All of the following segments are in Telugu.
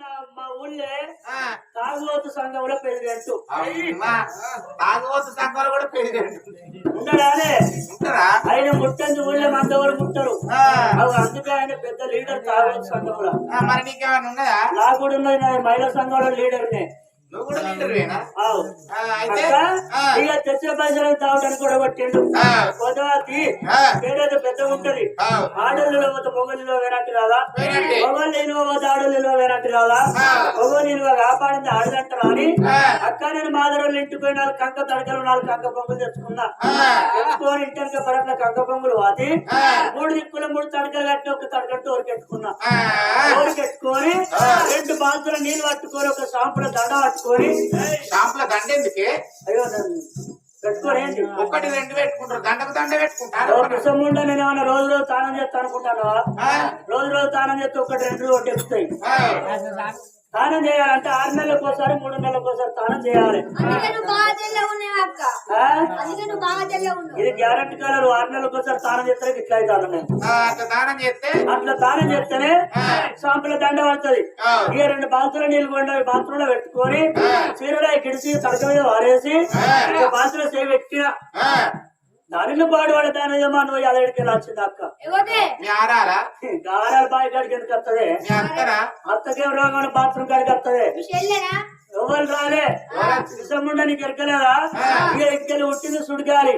నా- మా ఊళ్ళే తాగుబోతు సంఘంలో ప్రెసిడెంట్ తాగుబోతు సంఘాలు కూడా పెరిగాడు ఉండడానే ఉంటారా ఆయన ముట్టంది ఊళ్ళో మందవాళ్ళు ముట్టరు. ఆ, అవి అందుకే ఆయన పెద్ద లీడర్ తాగుబోతు సంఘంలో ఆ, మరి నీకేమైనా ఉన్నదా నాకు కూడా ఉన్నది నా మహిళా సంఘంలో లీడర్నే. నువ్వు కూడా ఆ, ఇక పైసలు తాగడానికి కూడా. పొదవాతి ఆ. ఏదైతే పెద్ద ఉంటది ఆ, ఆడోళ్ళు పోతే మొగలు వేనట్టు కాదా వేనట్టే. మొగలు నిలువ పోతే కాదా ఆ. మొగలు నిలువ కాపాడింది ఆడదంటారు అని. అక్క నేను మాదరోళ్ళు ఇంటికి పోయి నాలుగు కంక తడకలు నాలుగు కంక పొంగులు తెచ్చుకున్నా. తెచ్చుకొని ఇంటి పరట్ల కంక పొంగులు వాతి. మూడు దిక్కులు మూడు తడకలు కట్టి ఒక తడకట్టు ఊరికెట్టుకున్నా ఊరికెట్టుకొని రెండు బాల్తుల నీళ్ళు పట్టుకొని ఒక సాంపుల దండ పట్టుకొని షాంపుల దండ ఎందుకే అయ్యో ఒకటి రెండు పెట్టుకుంటారు. దండకు దండ పెట్టుకుంటారు. విషముండ నేను ఏమన్నా రోజు రోజు స్నానం చేస్తా అనుకుంటాను? ఆ, రోజు రోజు స్నానం చేస్తే ఒకటి రెండు ఒకటి ఎక్కుతాయి ఆ, స్నానం చేయాలంటే ఆరు నెలలకు ఒకసారి మూడు నెలలకు ఒకసారి స్నానం చేయాలి. ఇది గ్యారంటీ కలర్ ఆరు నెలలకు ఒకసారి స్నానం చేస్తే ఇట్లా అవుతాను నేను. అట్లా దానం చేస్తే? అట్లా స్నానం చేస్తేనే సాంపుల దండ పడుతుంది. ఆ, ఇక రెండు బాతులు నీళ్ళు కొండ బాత్రూమ్లో పెట్టుకొని చీరలో కిడిసి తడక మీద వారేసి బాత్రూమ్ చేయి పెట్టిన దానిలో పాడు పడతానేమో నువ్వు అదడికి వచ్చింది అక్క? గారాల బావి కాడికి ఎందుకు వస్తుంది? అత్తకేం రోగం బాత్రూమ్ కాడికి వస్తుంది? ఎవరు రాలే? ఎరకలేదా ఇక ఎక్కలు ఉట్టింది సుడిగాలి.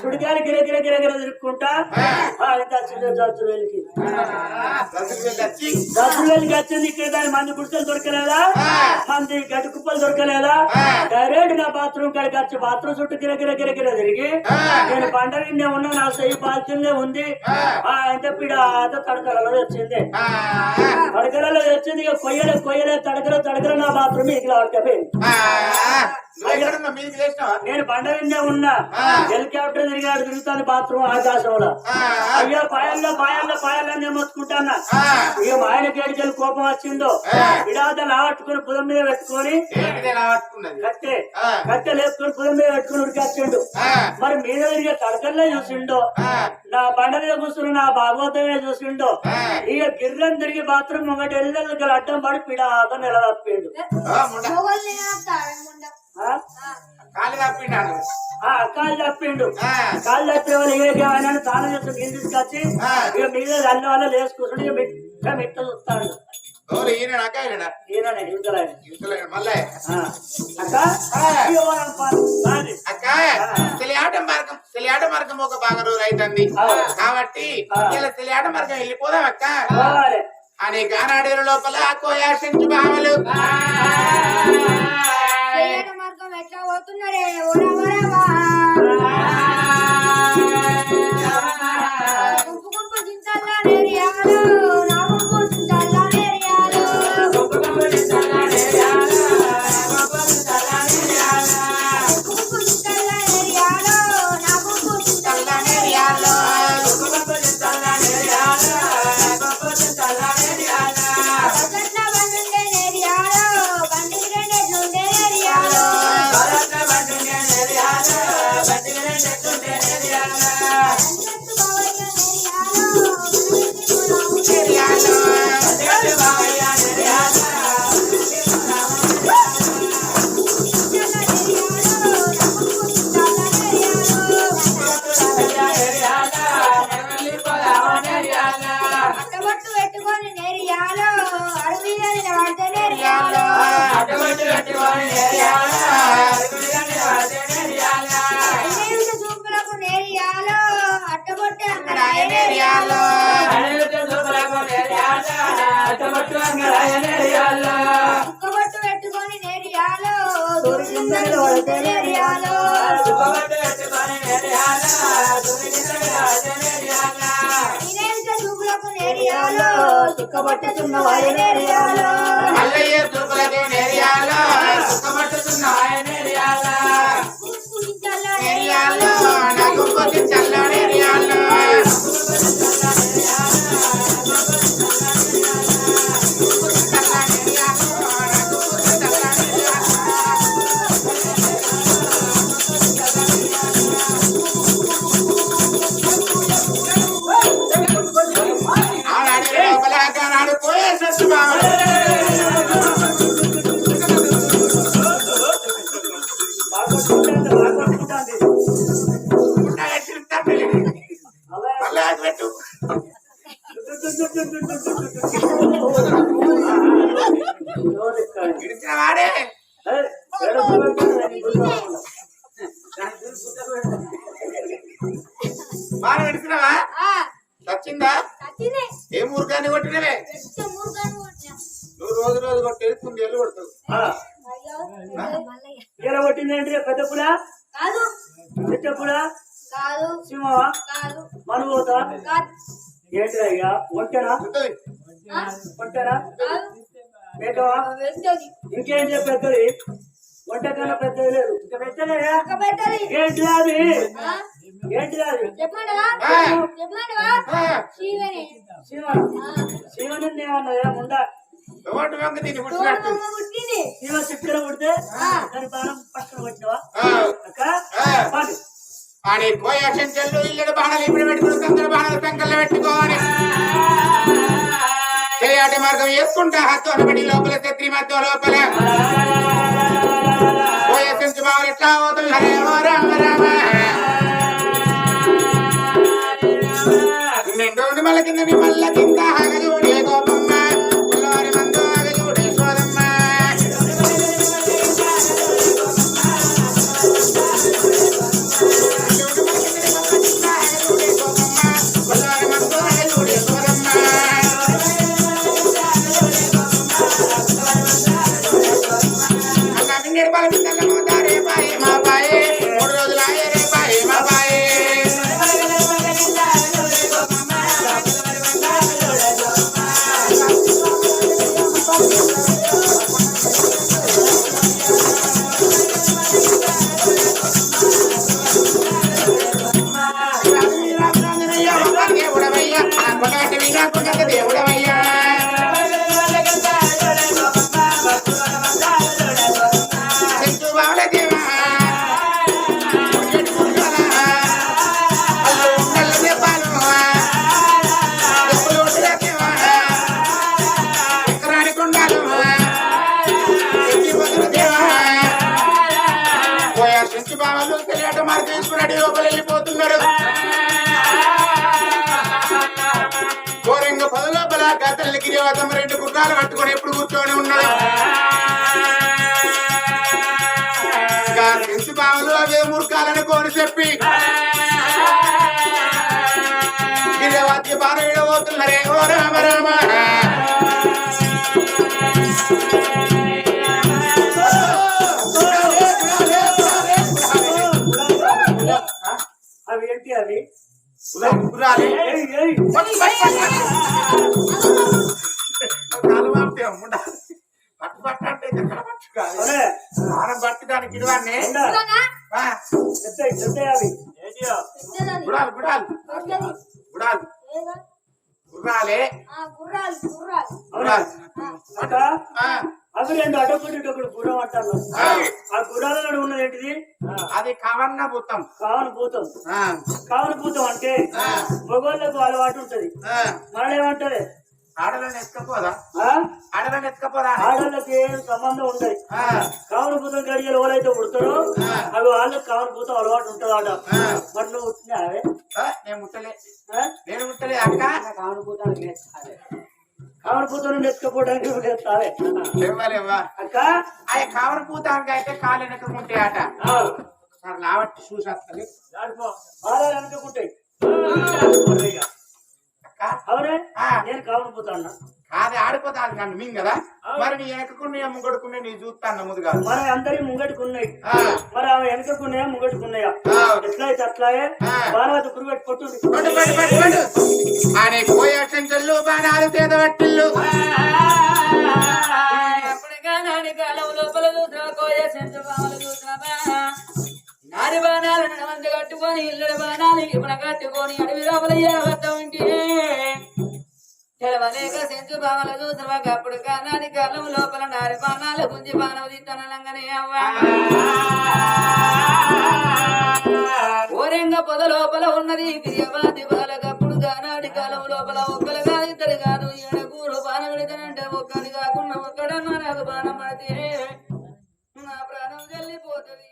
సుడిగాలి గిర గిర గిర గిర తిరుక్కుంటా? ఆ, ఇంకా వచ్చింది ఇక్కడ దాని మంది గుడిసెలు దొరకలేదా? మంది గడ్డి కుప్పలు దొరకలేదా? డైరెక్ట్ నా బాత్రూమ్ కాడికి వచ్చి బాత్రూమ్ చుట్టూ గిర గిర గిర గిర తిరిగి నేను బండ నిండే ఉన్నా నా చెయ్యి బాల్చిందే ఉంది. అంటే పీడ ఆత తడకలలో వచ్చింది తడకలలో వచ్చింది ఇక కొయ్యలే కొయ్యలే తడకలు తడకలు నా బాత్రూమ్ ఇట్లా పట్టుకపోయింది ఆ, నేను బండ నిండే ఉన్నా. హెలికాప్టర్ తిరిగాడు తిరుగుతాను బాత్రూమ్ ఆకాశంలో. ఆ, అయ్యో పాయల్లో పాయల్లో పాయల్లో నేను మొత్తుకుంటానా ఆ, ఇక మా ఆయన కేడికి కోపం వచ్చిందో? విడాత లావట్టుకుని పుదం మీద పెట్టుకొని కట్టే. కట్టె లేపుకొని పుదం మీద పెట్టుకుని ఉరికొచ్చిండు ఆ, మరి మీద తిరిగే తడకల్లో చూసిండో. నా బండ మీద కూర్చుని నా భాగవతమే చూసిండో. ఇక గిర్రం తిరిగి బాత్రూమ్ ముంగట ఎల్లెల్లకి అడ్డం పడి పిడాత నిలదప్పిండు కాలు తప్పిండాడు ఆ, కాళ్ళు తప్పిండు ఆ, కాళ్ళు తప్పే వాళ్ళు ఏమైనా తాను చేసి నీళ్ళు తీసుకొచ్చి ఆ. ఇక మీద అన్ని వాళ్ళు లేసుకుంటాడు ఇక మిట్ట మిట్ట చూస్తాడు. తెలియాట మార్గం తెలియాట మార్గం ఒక బాగా రోజు అవుతుంది కాబట్టి ఇలా తెలియాట మార్గం వెళ్ళిపోదాం అక్క. అని గానాడేరు లోపల చెల్లెట మార్గం ఎట్లా పోతున్నాడే? ఓరా అట్టబొట్టు పెట్టుకొని నేరియాలు దూరిందని పడితే చూపులకు నేరియాలు చుక్కబొట్టుతున్న వారి నేరియాలు మల్లయ్య దుర్గులకు నేరియాలో సుఖపట్టుతున్న చింతల్లా నేరియాలో నేరియాలు నా నేరియాలో బాగా పెడుతున్నావా చచ్చిందా ఏ ఊరుగాని కొట్టినవే నువ్వు రోజు రోజు కొట్టేది కుందేళ్ళు కొడతావు. ఏంటి పెద్ద పులా? కాదు. చిట్ట పులా? కాదు. సింహమా? కాదు. మనుగోతా? కాదు. ఏంటిరా ఇక ఒంటెనా? ఉంటుంది. ఆ, ఒంటెనా? కాదు. మేకవా పెద్దది ఇంకేంటి పెద్దది ఒంట కన్నా పెద్దది లేదు. ఇంకా పెద్దలేదా ఒక పెద్దది ఏంటి అది? ఏంటి అది? శివనే. శివని. ఏమన్నదా ఉండా చిక్కన పుడితే ఆ. దాని బాణం పక్కన ఆ, అక్క. పని ఆడి పోయే చెంచల్లు ఇల్లడు బాణాలు ఇప్పుడు పెట్టుకుని బాణాలు పెంకల్లో పెట్టుకోని. చేయాటి మార్గం వేసుకుంటా హత్తు అనబడి లోపల శత్రి మధ్య లోపల. పోయే చెంచు బావలు ఎట్లా పోతుంది? హరే ఓ రామ రామ. నిండు మల్ల కింద మల్ల కింద తెలియట మార్గం తీసుకున్నాడు లోపల వెళ్ళిపోతున్నాడు. ఘోరంగా పది లోపల గతల్ని గిరివాతం రెండు గుర్రాలు పట్టుకొని ఎప్పుడు కూర్చొని ఉన్నాడు. ఇంకా చెంచు అవే మూర్ఖాలను కోని చెప్పి గిరివాద్య బాణ విడబోతున్నారే ఓ రామ రామ. గుర్రాలే ఏయ్, ఏయ్. కాలు పంపే ఉండ. పట్టు పట్టు అంటే కాదు. గుడాలు గుడాలు. గుడాలు? గుర్రాలే. అవి రెండు అటొకటి ఇటొకటి గుర్రం అంటారు? ఆ, గుర్రాలలో ఉన్నది ఏంటిది? అది కవన్న భూతం. కావని భూతం. ఆ, కావని భూతం అంటే మగవాళ్ళకు అలవాటు ఉంటది. ఆ. మనమేమంటది ఆడలను ఎత్తుకపోదా? ఆ? ఆడలను ఎత్తుకపోదా? ఆడళ్ళకి ఏం సంబంధం ఉండదు. ఆ, కావని భూతం గడియలు ఎవరైతే పుడతారో ఆ. అవి వాళ్ళకి కావని భూతం అలవాటు ఉంటుందట. మరి నువ్వు పుట్టినావే? ఆ, నేను ముట్టలే? నేను ముట్టలే అక్క. భూతానికి భూతం లేవ్వలేవ్వా అక్క? అయ్య కావర పూతానికి అయితే కాలు వెనకకుంటే ఆ, ఒకసారి లావట్టి చూసి వస్తుంది అవునే? ఆ. నేను ఆడిపోతాది నన్ను మింగ్ కదా? మరి నీ వెనకకుండా ముంగడుకునే నీ చూస్తాను ముందుగా మన అందరి ముంగట్టుకున్నాయి ఆ, మరి ఆమె వెనకకున్నాయా ముంగట్టుకున్నాయా ఆ. ఎట్లయితే అట్లాగే ఆ. బాగా గురి పెట్టి కొట్టుంది పట్టు, పట్టు, పట్టు, పట్టు. ఆడే పోయే చెంచల్లు బాణాలు పట్టిల్లు నారి బాణాలు నడమంది కట్టుకొని ఇల్లు బాణాలు ఇప్పుడు కట్టుకొని అడవి లోపల వద్ద ఉంటే తెలవలేక సెంచు బావల చూసిన అప్పుడు కానాని కాలం లోపల నారి బాణాలు గుంజి బాణం తీస్తానంగానే అవ్వా. ఓరెంగ పొద లోపల ఉన్నది ప్రియవాది బాలకప్పుడు గానాడి కాలం లోపల ఒక్కలు కాదు ఇద్దరు కాదు. ఏడగూరు బాణం పెడతానంటే ఒక్కడి కాకుండా ఒక్కడన్నా నాకు బాణం పడితే నా ప్రాణం చల్లిపోతుంది.